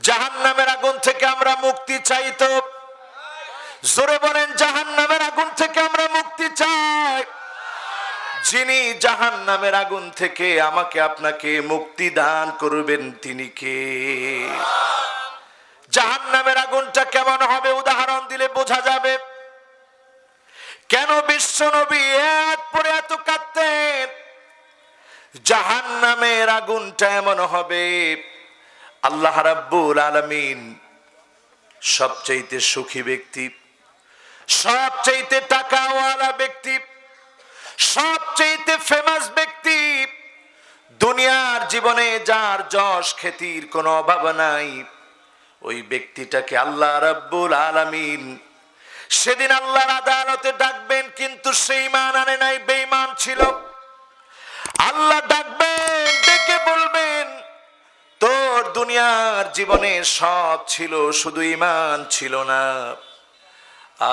জাহান নামের আগুন থেকে আমরা মুক্তি চাই তো। জোরে বলেন জাহান নামের আগুন থেকে আমরা মুক্তি চাই। যিনি জাহান নামের আগুন থেকে আমাকে আপনাকে মুক্তি দান করবেন, তিনি কে? জাহান নামের আগুনটা কেমন হবে? উদাহরণ দিলে বোঝা যাবে। কেন বিশ্ব নবী পরে এত কাঁদতেন? জাহান নামের আগুনটা এমন হবে। আল্লাহ রাব্বুল আলামিন সবচাইতে সুখী ব্যক্তি, সবচাইতে টাকাওয়ালা ব্যক্তি, সবচাইতে ফেমাস ব্যক্তি। দুনিয়ার জীবনে যার যশ খ্যাতির কোনো অভাব নাই, ওই ব্যক্তিটাকে আল্লাহ রাব্বুল আলামিন সেদিন আল্লাহর আদালতে ডাকবেন, কিন্তু সেই মান আনে নাই, বেঈমান ছিল। আল্লাহ ডাকবেন ডেকে বলবেন তোর দুনিয়ার জীবনে সব ছিল, শুধু ইমান ছিল না।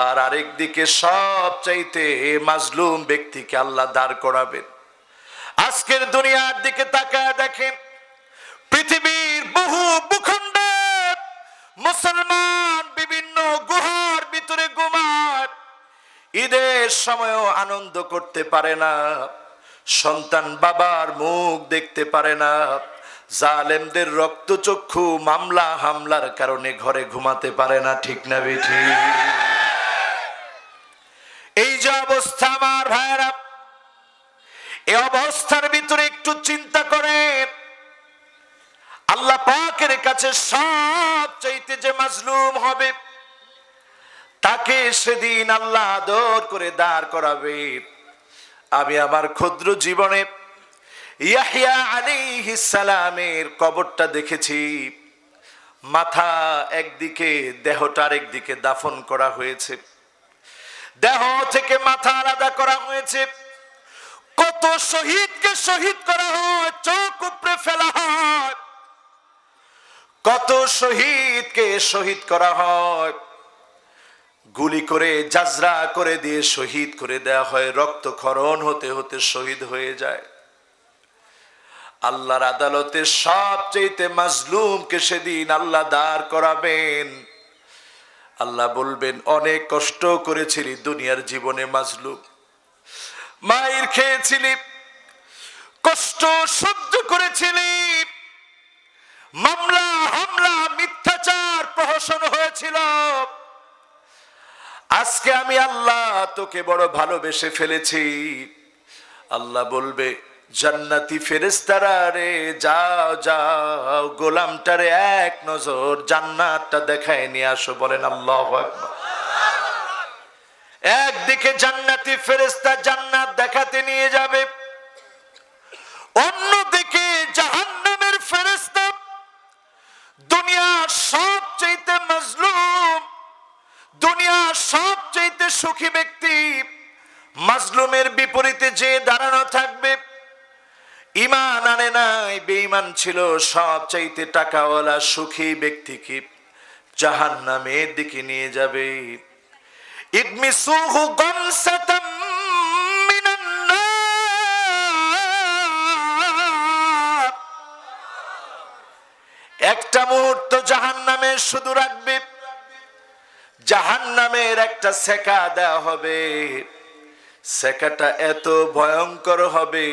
আর আরেক দিকে সব চাইতে মাজলুম ব্যক্তিকে আল্লাহ দাঁড় করাবেন। আজকের দুনিয়ার দিকে তাকায় দেখেন, পৃথিবীর বহু ভূখণ্ড, মুসলমান বিভিন্ন গুহার ভিতরে ঘুমায়। ঈদের সময়ও আনন্দ করতে পারে না, সন্তান বাবার মুখ দেখতে পারে না। জালেমদের রক্তচক্ষু মামলা হামলার কারণে ঘরে ঘুমাতে পারে না, ঠিক না বেঠি? এই যে অবস্থা আমার ভাইয়েরা এই অবস্থার ভিতরে একটু চিন্তা করে। আল্লাহ পাকের কাছে সব চাইতে যে মাজলুম হবে, তাকে সেদিন আল্লাহ আদর করে দাঁড় করাবে। আমি আমার ক্ষুদ্র জীবনে ইয়াহিয়া আলাইহিস সালামের কবরটা দেখেছি। মাথা একদিকে, দেহটা আরেকদিকে দাফন করা হয়েছে। দেহ থেকে মাথা আলাদা করা হয়েছে। কত শহীদকে শহীদ করা হয়, চোখ উপরে ফেলা হয়। কত শহীদকে শহীদ করা হয়। গুলি করে, জাজরা করে দিয়ে শহীদ করে দেয়া হয়। রক্তক্ষরণ হতে হতে শহীদ হয়ে যায়। আল্লাহর আদালতে সবচেয়ে মাজলুমকে সেদিন আল্লাহ দাঁড় করাবেন। আল্লাহ বলবেন, অনেক কষ্ট করেছিলি দুনিয়ার জীবনে মাজলুম। মায়ের খেয়েছিলি, কষ্ট সহ্য করেছিলি। মামলা, হামলা, মিথ্যাচার প্রহসন হয়েছিল। আজকে আমি আল্লাহ তোকে বড় ভালোবেসে ফেলেছি। আল্লাহ বলবে জান্নাতি ফেরেস্তারা রে, যাও যাও, গোলামটারে এক নজর জান্নাতটা দেখায় নিয়ে আসো, বলেন আল্লাহ একদিকে জান্নাতি ফেরেস্তা জান্নাত দেখাতে নিয়ে যাবে, অন্যদিকে জাহান্নামের ফেরেস্তা দুনিয়ার সবচেয়ে মজলুম, দুনিয়ার সবচেয়ে সুখী ব্যক্তি। মাজলুমের বিপরীতে যে দাঁড়ানো থাকবে ইমান আনে নাই, বেঈমান ছিল সব চাইতে টাকাওয়ালা সুখী ব্যক্তিকে জাহান নামের দিকে নিয়ে যাবে। ইগমিসুহু গমসাতাম। একটা মুহূর্ত জাহান নামে শুধু রাখবে। জাহান নামের একটা সেকা দেওয়া হবে। সেকাটা এত ভয়ঙ্কর হবে।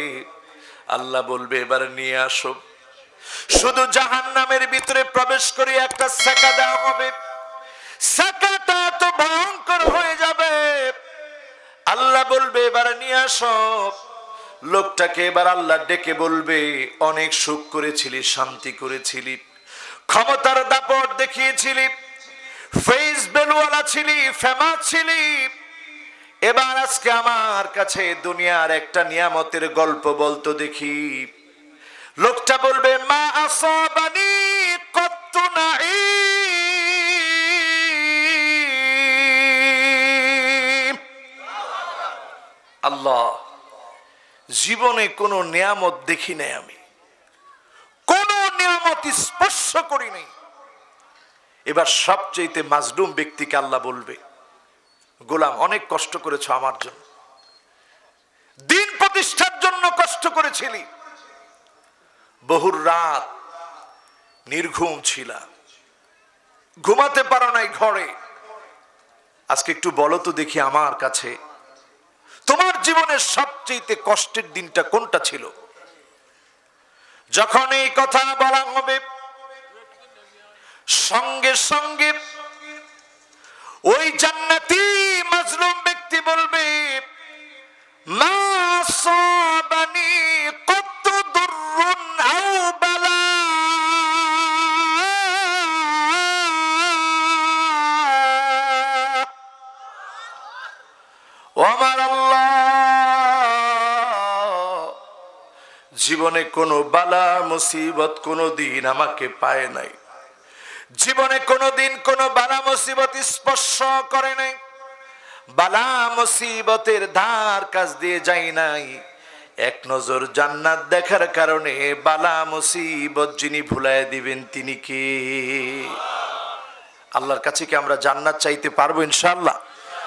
আল্লাহ বলবে, এবার নিয়ে আসো। শুধু জাহান নামের ভিতরে প্রবেশ করে একটা সেকা দেওয়া হবে। সেকাটা এত ভয়ঙ্কর হয়ে যাবে। আল্লাহ বলবে, এবার নিয়ে আসো। লোকটাকে এবার আল্লাহ ডেকে বলবে, অনেক সুখ করেছিলি, শান্তি করেছিলি, ক্ষমতার দাপট দেখিয়েছিলি ফেস বেলওয়ালা ছিলি, ফেমাস ছিলি এবার আজকে আমার কাছে দুনিয়ার একটা নিয়ামতের গল্প বলতো দেখি। লোকটা বলবে, মা আসাবানি কত নাই আল্লাহ, জীবনে কোনো নিয়ামত দেখি নাই আমি। কোন নিয়ামত স্পর্শ করি নাই। এবার সবচেয়ে মাজলুম ব্যক্তিকে আল্লাহ বলবে গোলাম, অনেক কষ্ট করেছ আমার জন্য। দিন প্রতিষ্ঠার জন্য কষ্ট করেছিলি। বহুর রাত নির্ঘুম ছিলাম ঘুমাতে পারো নাই ঘরে। আজকে একটু বলো তো দেখি আমার কাছে। তোমার জীবনের সবচেয়ে কষ্টের দিনটা কোনটা ছিল? যখন এই কথা বলা হবে, সঙ্গে সঙ্গে ওই জান্নাতি আমার আল্লাহ। জীবনে কোনো বালা, মুসিবত কোনো দিন আমাকে পায় নাই। জীবনে কোনো দিন কোনো বালা, মুসিবত স্পর্শ করে নাই। বালা, মুসিবতের ধার কাজ দিয়ে যাই নাই। এক নজর জান্নাত দেখার কারণে বালা, মুসিবত যিনি ভুলায় দিবেন তিনি কে? আল্লাহর কাছে কি আমরা জান্নাত চাইতে পারব ইনশাআল্লাহ?